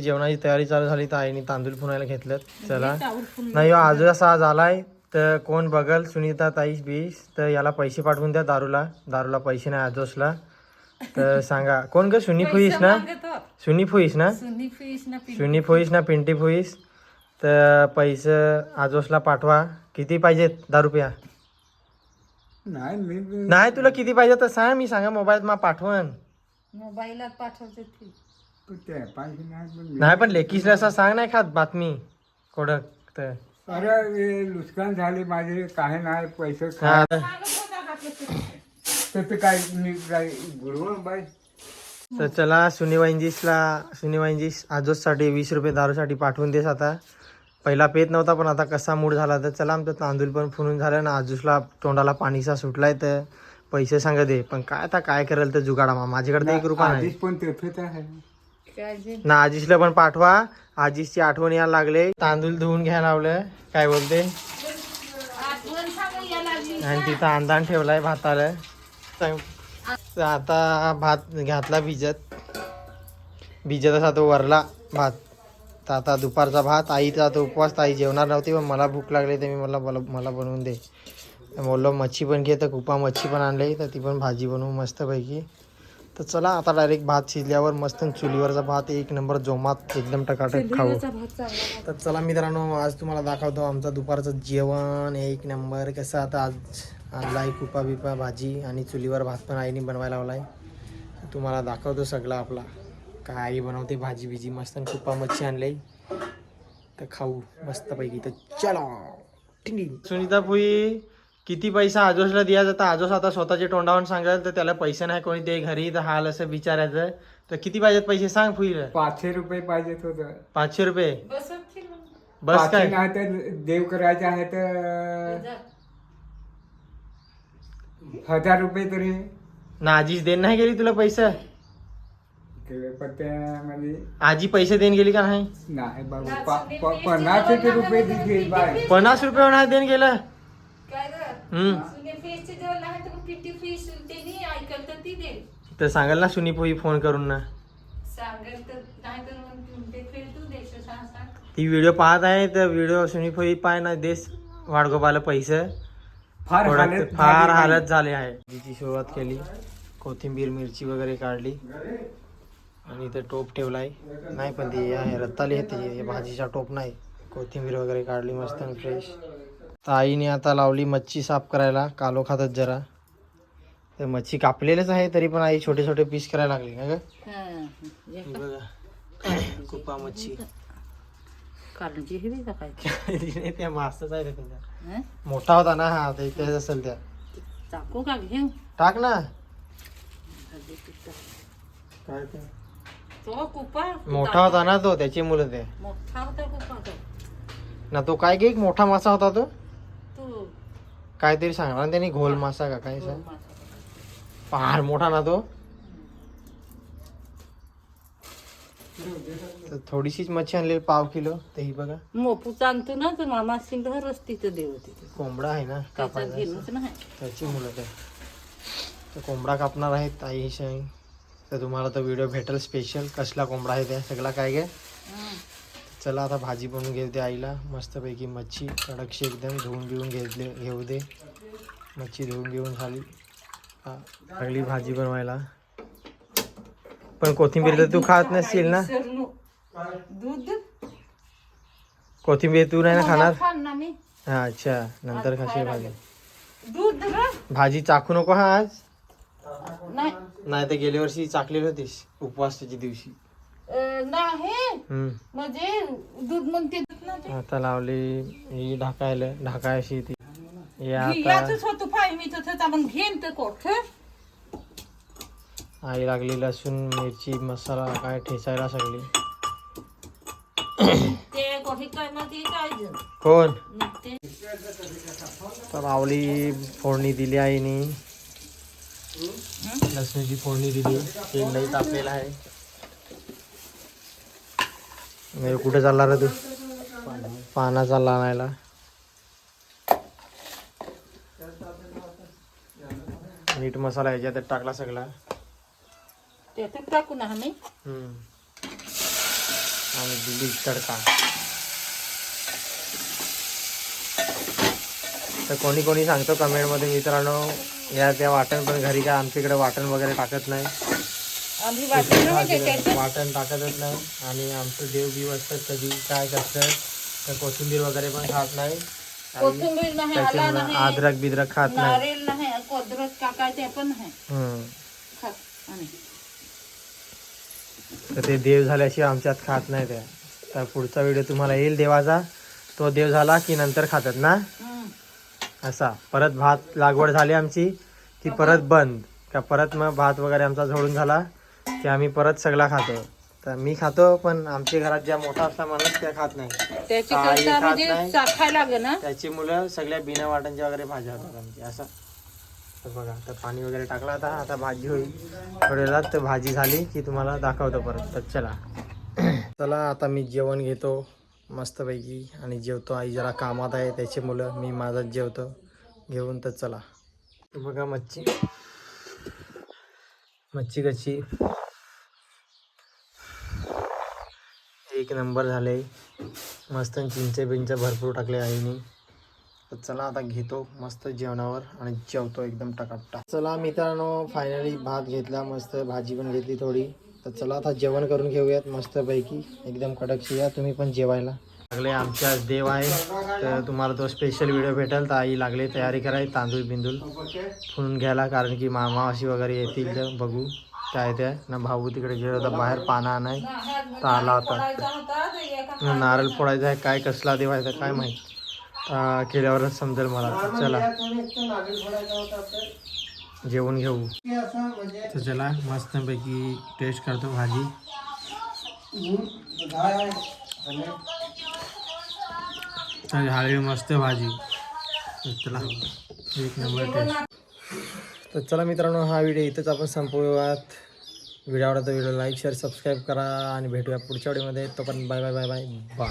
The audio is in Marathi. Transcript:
जेवणाची तयारी चालू झाली तर आईने तांदूळ फुनायला घेतलं चला. नाही हो, आज असा आज आलाय तर कोण बघल? सुनीता ताईस बीस. तर याला पैसे पाठवून द्या दारूला. दारूला पैसे नाही आजोसला. तर सांगा. कोण ग? सुनी फुईस ना? सुनी फुईस ना? सुनी फुईस ना पिंटी फुईस तर पैसे आजोसला पाठवा. किती पाहिजेत? दहा रुपया. नाही तुला किती पाहिजे तर सांग मी सांगा मोबाईलत मग पाठवण मोबाईलात पाठवते ते नाही पण मी- नाही पण लेकीसला असं सांग नाही खात बातमी कोडक तर. अरे हे नुकसान झाले माझे काही नाही पैसे हा, तर ते काय मी काय गुरुवर बाई. तर चला सुनी वांजीसला सुनी वांजीस आजोसाठी वीस रुपये दारूसाठी पाठवून देस आता. पहिला पेत नव्हता पण आता कसा मूड झाला तर चला आमचं तांदूळ पण फुनून झालं ना आजूसला तोंडाला पाणीसा सुटलाय तर पैसे सांगा दे. पण काय आता काय करेल तर जुगाडा मा माझ्याकडे तर एक रुपया नाही. आधीच पण आहे. ना आजीसला पण पाठवा. आजीसची आठवण यायला लागले. तांदूळ धुवून घ्यायला लावलं. काय बोलते? आणि तिथं अंदान ठेवलाय भाताला. आता भात घातला भिजत. भिजत असा तो वरला भात. तर आता दुपारचा भात. आईचा तो उपवास. आई जेवणार नव्हती पण मला भूक लागली तर मी मला मला बनवून दे. बोललो मच्छी पण घे. तर कुपा मच्छी पण आणली. तर ती पण भाजी बनवू मस्तपैकी. तर चला आता डायरेक्ट भात शिजल्यावर मस्त चुलीवरचा भात एक नंबर जोमात एकदम टकाटक खाऊ. चुलीवरचा भात चांगला तर चला मित्रांनो आज तुम्हाला दाखवतो आमचं दुपारचं जेवण. एक नंबर कसं आता आज आणलाय कुपा बिपा भाजी आणि चुलीवर भात पण आईने बनवायला लावलाय. तर तुम्हाला दाखवतो सगळं आपला. काय आई बनवते भाजी बिजी मस्त आणि कुपा मच्छी आणली तर खाऊ मस्तपैकी. तर चला. टिंग. सुनीता फुई किती पैसा आजोसला द्या जाता आजोस आता स्वतःच्या तोंडावरून सांगाल तर त्याला पैसे नाही कोणी दे घरी तर हाल असं विचारायचं. तर किती पाहिजेत पैसे सांग फुईला. पाचशे रुपये पाहिजेत होतं. पाचशे रुपये. बस काय? नाही तर देव करायचे आहे तर हजार. रुपये तरी. ना आजीच देण नाही गेली तुला पैसे? त्यामध्ये आजी पैसे देऊन गेली का नाही? नाही बाबू पन्नास रुपये पन्नास रुपये नाही देऊन गेलं काय ग हम्म सुने फिशची जेवण नाही तर पिंटी फिश त्यांनी ऐकल तर ती दे तर सांगाल ना सुनी पोई फोन करून ना. तू ती व्हिडिओ पाहत आहे तर व्हिडिओ सुनी पोई पाय ना देस वाडगोपाला पैसे. फार फार झाली. हालत झाले आहे. भाजीची सुरुवात केली कोथिंबीर मिरची वगैरे काढली. आणि इथे टोप ठेवलाय. नाही पण ती आहे रत्ताली आहे हे भाजीचा टोप नाही. कोथिंबीर वगैरे काढली मस्त आणि फ्रेश तर आईने आता लावली मच्छी साफ करायला. कालो खातात जरा. तर मच्छी कापलेलेच आहे तरी पण आई छोटे छोटे पीस करायला लागली ना ग बघा कुपा मच्छी. त्या आहे? मोठा होता ना हा ते तेच असेल त्या. चाकू का घेऊ टाक ना. काय ते? तो कुपा. मोठा होता ना तो त्याची मुलं ते. मोठा होता कुपा तो. ना तो काय की एक मोठा मासा होता तू. काहीतरी सांगणार. त्यांनी घोल मासा का काय सांग? फार मोठा ना तो. तर थोडीशीच मच्छी आणली पाव किलो. ते ही बघा. मोपू चालतो ना तर मामा सिंग घरच तिथं देव तिथे. कोंबडा आहे ना कापायचा घेणंच नाही. त्याची मुलं ते तर कोंबडा कापणार आहेत आई शाई तर तुम्हाला तो व्हिडिओ भेटेल स्पेशल. कसला कोंबडा आहे त्या सगळा काय घे. हं. चला आता भाजी बनवून घेऊ दे आईला. मस्तपैकी मच्छी कडकशी एकदम धुवून बिवून घेतले घेऊ दे. मच्छी धुवून घेऊन झाली. लागली भाजी बनवायला. पण कोथिंबीर तर तू खात नसशील ना. दूध? कोथिंबीर तू नाही ना खाणार? हा अच्छा. नंतर खाशील भाजी. दूध भाजी चाखू नको हा आज. नाही. नाही तर गेल्या वर्षी चाकलेली होतीस उपवासाच्या दिवशी. हम्म. म्हणजे दूध म्हणते दूध ना ते. आता लावली ही ढाकायला ढाकायशी ती. हे आता याचंच होतं पाय मी तसंच आपण तर कोठ आई लागली लसूण मिरची मसाला काय ठेचायला सगळी ते कोठी काय ना ते काय जण. कोण? तर लावली फोडणी दिली आईने. लसणीची फोडणी दिली. तेल नाही तापलेला आहे. म्हणजे कुठे चालला रे तू? पाना चालला आणायला. मीठ मसाला ह्याच्यात टाकला सगळा. त्याच्यात टाकू ना आम्ही. हम्म. आणि दिली तडका. तर कोणी कोणी सांगतो कमेंटमध्ये मित्रांनो या त्या वाटण पण घरी काय आमच्या इकडे वाटण वगैरे टाकत नाही. आम्ही वाटण टाकतच नाही. आणि आमचं देव बिव असतात कधी काय करतं तर कोथिंबीर वगैरे पण खात नाही. आणि कोथिंबीर नाही आला त्याच्यामुळे नाही अद्रक बिद्रक खात नाही. पण. खात आणि तर ते देव झाल्याशिवाय आमच्यात खात नाही त्या तर पुढचा व्हिडिओ तुम्हाला येईल देवाचा. तो देव झाला की नंतर खातात ना. असा. परत भात लागवड झाली आमची की परत बंद. का परत मग भात वगैरे आमचा झोडून झाला. की आम्ही परत सगळा खातो. तर मी खातो पण आमच्या घरात ज्या मोठा असला माणूस त्या खात नाही. त्याची काही करता खात म्हणजे नाही. चाखायला लागेल ना त्याची मुलं सगळ्या बिना वाटांच्या वगैरे भाज्या होतात आमची असं. तर बघा तर पाणी वगैरे टाकला आता आता भाजी होईल. थोड्या वेळात तर भाजी झाली की तुम्हाला दाखवतो परत. तर चला. चला आता मी जेवण घेतो मस्तपैकी आणि जेवतो. आई जरा कामात आहे त्याची मुलं मी माझाच जेवतो. घेऊन तर चला. बघा मच्छी. मच्छी कशी एक नंबर झाले. मस्त चिंच बिंच भरपूर टाकले आईनी. तर चला आता घेतो मस्त जेवणावर आणि जेवतो एकदम टकाटक. चला मित्रांनो फायनली भात घेतला मस्त भाजी पण घेतली थोडी. तर चला आता जेवण करून घेऊयात मस्तपैकी. एकदम कडक शिया तुम्ही पण जेवायला. लागले आमच्या देव आहे. तर तुम्हाला तो स्पेशल व्हिडिओ भेटेल. तर आई लागले तयारी कराय तांदूळ बिंदूळ फुलून घ्यायला. कारण की मामावाशी वगैरे येतील. तर बघू काय त्या ना भाऊ तिकडे गेलो होता. बाहेर पाना आणाय. तर आला होता. नारळ फोडायचा आहे. काय कसला देवायचा काय माहीत. केल्यावरच समजेल मला. तर चला. जेवण घेऊ. तर चला मस्तपैकी टेस्ट करतो भाजी. तर झाली मस्त भाजी. चला एक नंबर तर चला मित्रांनो हा व्हिडिओ इथंच आपण संपवूयात. व्हिडिओ आवडला तर व्हिडिओ लाईक शेअर सबस्क्राईब करा आणि भेटूया पुढच्या व्हिडिओमध्ये. तोपर्यंत bye bye bye bye bye.